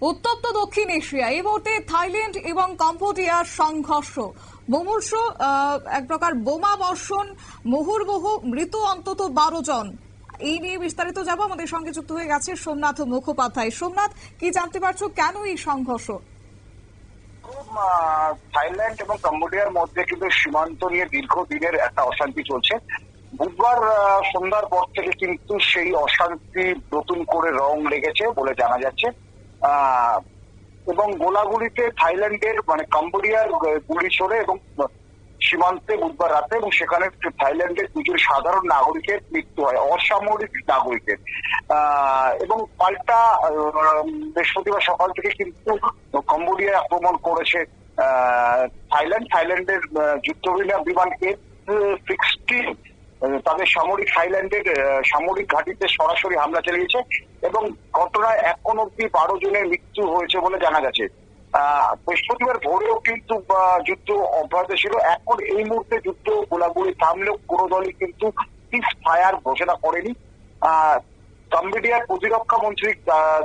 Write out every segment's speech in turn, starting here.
উত্তপ্ত দক্ষিণ এশিয়া। এই মুহূর্তে থাইল্যান্ড এবং কম্বোডিয়ার সংঘর্ষ। মুমূর্ষ এক প্রকার বোমা বর্ষণ, মুহুর্মুহু মৃত অন্তত বারো জন। এই নিয়ে বিস্তারিত যাব আমাদের সঙ্গে যুক্ত হয়ে গেছে সোমনাথ মুখোপাধ্যায়। সোমনাথ, কি জানতে পারছ? কেন এই সংঘর্ষ? থাইল্যান্ড এবং কম্বোডিয়ার মধ্যে কিন্তু সীমান্ত নিয়ে দীর্ঘদিনের একটা অশান্তি চলছে। বুধবার সন্ধ্যার পর থেকে কিন্তু সেই অশান্তি নতুন করে রং লেগেছে বলে জানা যাচ্ছে। এবং গোলাগুলিতে থাইল্যান্ডের মানে কম্বোডিয়ার গুলি ছোড়ে এবং সীমান্তে বুধবার রাতে এবং সেখানে থাইল্যান্ডের দুজন সাধারণ নাগরিকের মৃত্যু হয় অসামরিক নাগরিকের। এবং পাল্টা বৃহস্পতিবার সকাল থেকে কিন্তু কম্বোডিয়া আক্রমণ করেছে থাইল্যান্ড। থাইল্যান্ডের আহ, যুদ্ধ বিমান বিমান এফ সিক্সটি তাদের সামরিক হাইল্যান্ডের সামরিক ঘাঁটিতে সরাসরি হামলা চালিয়েছে এবং ঘটনায় এখন অব্দি বারো জনের মৃত্যু হয়েছে বলে জানা গেছে। বৃহস্পতিবার ভোরেও কিন্তু যুদ্ধ অব্যাহত ছিল। এখন এই মুহূর্তে যুদ্ধ গোলাগুলি থামলেও কোনো দলই কিন্তু সিজ ফায়ার ঘোষণা করেনি। কম্বোডিয়ার প্রতিরক্ষা মন্ত্রীর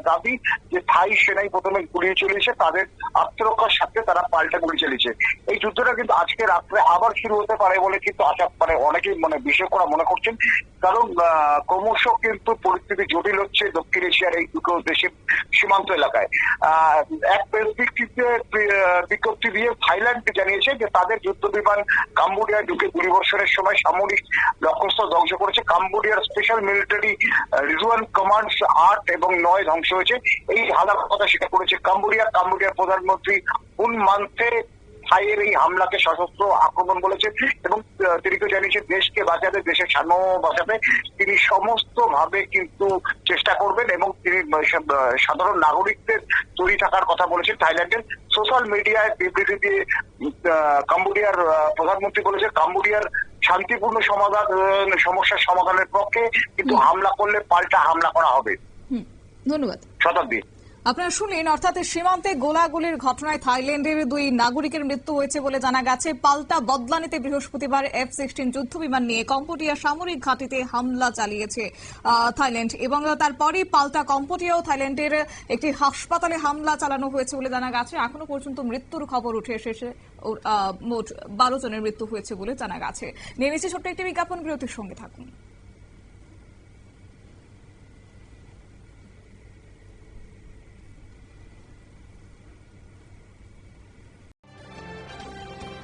দাবি যে থাই সেনাই প্রথমে গুলিয়ে চলেছে, তাদের আত্মরক্ষার সাথে তারা পাল্টা গুলি চালিয়েছে। এই যুদ্ধটা কিন্তু আজকে রাত্রে আবার শুরু হতে পারে বলে কিন্তু আশা মানে অনেকেই মানে বিশেষ করা মনে করছেন কারণ ক্রমশ কিন্তু পরিস্থিতি জটিল হচ্ছে দক্ষিণ এশিয়ার এই দুটো দেশের সীমান্ত এলাকায়। এক প্রেস বিজ্ঞপ্তি দিয়ে থাইল্যান্ড জানিয়েছে যে তাদের যুদ্ধ বিমান কাম্বোডিয়ায় ঢুকে গুলিবর্ষণের সময় সামরিক লক্ষ্যস্থল ধ্বংস করেছে। কাম্বোডিয়ার স্পেশাল মিলিটারি রিজুয়ান কমান্ডস আট এবং নয় ধ্বংস হয়েছে। এই হালার কথা স্বীকার করেছে কাম্বোডিয়া। কাম্বোডিয়ার প্রধানমন্ত্রী উন মান্থে থাইয়ের এই হামলাকে সশস্ত্র আক্রমণ বলেছেন এবং তিনি তো জানিয়েছেন দেশকে বাঁচাতে দেশের সাম্য বাঁচাতে তিনি সমস্ত ভাবে কিন্তু চেষ্টা করবেন এবং তিনি সাধারণ নাগরিকদের তৈরি থাকার কথা বলেছেন থাইল্যান্ডের সোশ্যাল মিডিয়ায় বিবৃতি দিয়ে কম্বোডিয়ার প্রধানমন্ত্রী বলেছে কাম্বোডিয়ার শান্তিপূর্ণ সমাধান সমস্যার সমাধানের পক্ষে কিন্তু হামলা করলে পাল্টা হামলা করা হবে। ধন্যবাদ। শতাব্দী। আপনারা শুনলেন, অর্থাৎ সীমান্তে গোলাগুলির ঘটনায় থাইল্যান্ডের দুই নাগরিকের মৃত্যু হয়েছে বলে জানা গেছে। পাল্টা বদলানিতে বৃহস্পতিবার এফ সিক্সটিন যুদ্ধ বিমান নিয়ে কম্পোটিয়া সামরিক ঘাঁটিতে হামলা চালিয়েছে থাইল্যান্ড। এবং তারপরই পাল্টা কম্বোডিয়া ও থাইল্যান্ডের একটি হাসপাতালে হামলা চালানো হয়েছে বলে জানা গেছে। এখনও পর্যন্ত মৃত্যুর খবর উঠে এসেছে মোট বারো জনের মৃত্যু হয়েছে বলে জানা গেছে। নিচ্ছে ছোট্ট একটি বিজ্ঞাপন, বিরতির সঙ্গে থাকুন।